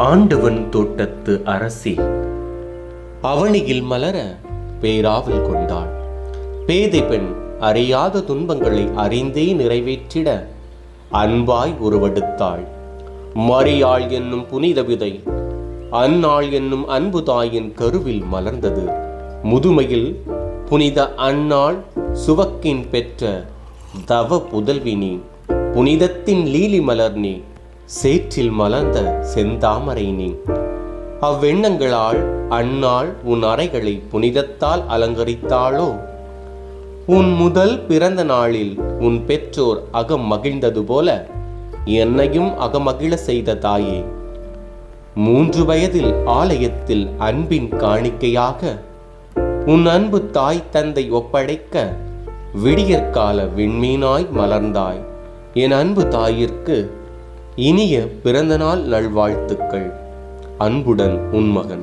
ஆண்டவன் தோட்டத்து அரசி. அவனியில் மலர பேராவல் கொண்டாள். பேதை பெண் அறியாத துன்பங்களை அறிந்தே நிறைவேற்றிட அன்பாய் உருவெடுத்தாள். மரியாள் என்னும் புனித விதை அந்நாள் என்னும் அன்பு தாயின் கருவில் மலர்ந்தது. முதுமையில் புனித அந்நாள் சுவக்கின் பெற்ற தவ புதல்வினி புனிதத்தின் லீலி மலர் நீ சேற்றில் மலர்ந்த செந்தாமரை நீ அவ்வெண்ணங்களால் அந்நாள் உன் அறைகளை புனிதத்தால் அலங்கரித்தாளோ? உன் முதல் பிறந்த நாளில் உன் பெற்றோர் அகம் மகிழ்ந்தது போல என்னையும் அகமகிழ செய்த தாயே. மூன்று வயதில் ஆலயத்தில் அன்பின் காணிக்கையாக உன் அன்பு தாய் தந்தை ஒப்படைக்க விடியற்கால விண்மீனாய் மலர்ந்தாய். என் அன்பு தாயிற்கு இனிய பிறந்தநாள் நல்வாழ்த்துக்கள். அன்புடன் உன்மகன்